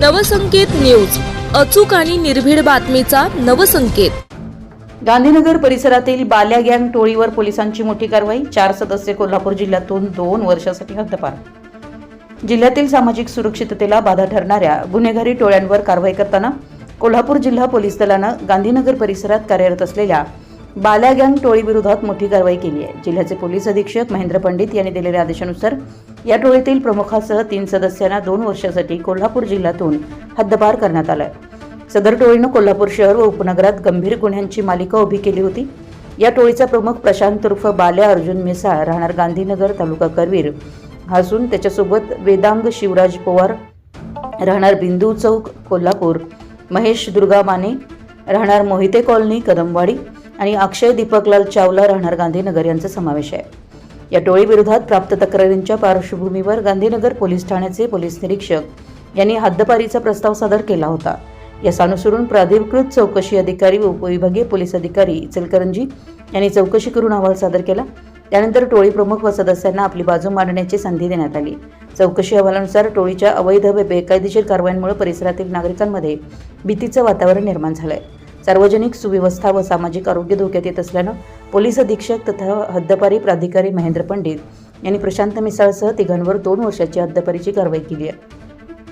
Navsanket news. अचूक आणि निर्भीड बातमीचा नवसंकेत. गांधीनगर परिसरातील बाल्या गँग टोळीवर पोलिसांची मोठी कारवाई चार सदस्य कोल्हापूर जिल्ह्यातून दोन वर्षासाठी हद्दपार. जिल्ह्यातील सामाजिक सुरक्षिततेला बाधा ठरणाऱ्या गुन्हेगारी टोळ्यांवर कारवाई करताना कोल्हापूर जिल्हा पोलीस दलानं गांधीनगर परिसरात कार्यरत असलेल्या बाल्या गँग टोळीविरोधात मोठी कारवाई केली आहे. जिल्ह्याचे पोलीस अधीक्षक महेंद्र पंडित यांनी दिलेल्या आदेशानुसार या टोळीतील प्रमुखासह तीन सदस्यांना दोन वर्षासाठी कोल्हापूर जिल्ह्यातून हद्दपार करण्यात आलाय. आहे सदर टोळीनं कोल्हापूर शहर व उपनगरात गंभीर गुन्ह्यांची मालिका उभी केली होती. या टोळीचा प्रमुख प्रशांत उर्फ बाल्या अर्जुन मिसाळ राहणार गांधीनगर तालुका करवीर. हा असून त्याच्यासोबत वेदांग शिवराज पवार राहणार बिंदू चौक कोल्हापूर. महेश दुर्गा माने राहणार मोहिते कॉलनी कदमवाडी. आणि अक्षय दीपकलाल चावला राहणार गांधीनगर यांचा समावेश आहे. या टोळीविरोधात प्राप्त तक्रारींच्या पार्श्वभूमीवर गांधीनगर पोलीस ठाण्याचे पोलीस निरीक्षक यांनी हद्दपारीचा प्रस्ताव सादर केला होता. यास अनुसरून प्राधिकृत चौकशी अधिकारी व उपविभागीय पोलीस अधिकारी इचलकरंजी यांनी चौकशी करून अहवाल सादर केला. त्यानंतर टोळी प्रमुख व सदस्यांना आपली बाजू मांडण्याची संधी देण्यात आली. चौकशी अहवालानुसार टोळीच्या अवैध व बेकायदेशीर कारवायांमुळे परिसरातील नागरिकांमध्ये भीतीचं वातावरण निर्माण झालं आहे सार्वजनिक सुव्यवस्था व सामाजिक आरोग्य धोक्यात येत असल्यानं पोलीस अधीक्षक तथा हद्दपारी प्राधिकारी महेंद्र पंडित यांनी प्रशांत मिसाळसह तिघांवर दोन वर्षाची हद्दपारीची कारवाई केली आहे.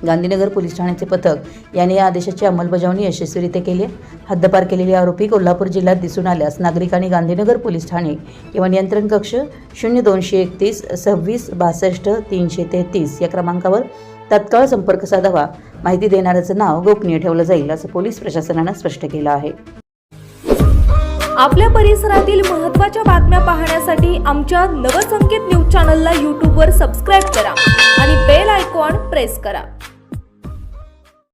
गांधीनगर पोलीस ठाण्याचे पथक यांनी या आदेशाची अंमलबजावणी यशस्वीरित्या केली आहे. हद्दपार केलेले आरोपी कोल्हापूर जिल्ह्यात दिसून आल्यास नागरिकांनी गांधीनगर पोलीस ठाणे किंवा नियंत्रण कक्ष शून्य दोनशे एकतीस सव्वीस बासष्ट तीनशे तेहतीस या क्रमांकावर तत्काळ संपर्क साधावा. माहिती देणाऱ्याचं नाव गोपनीय ठेवलं जाईल असं पोलीस प्रशासनानं स्पष्ट केलं आहे. आपल्या परिसरातील महत्त्वाच्या बातम्या पाहण्यासाठी आमच्या नवसंकेत न्यूज चॅनलला यूट्यूबवर सबस्क्राईब करा आणि बेल आयकॉन प्रेस करा.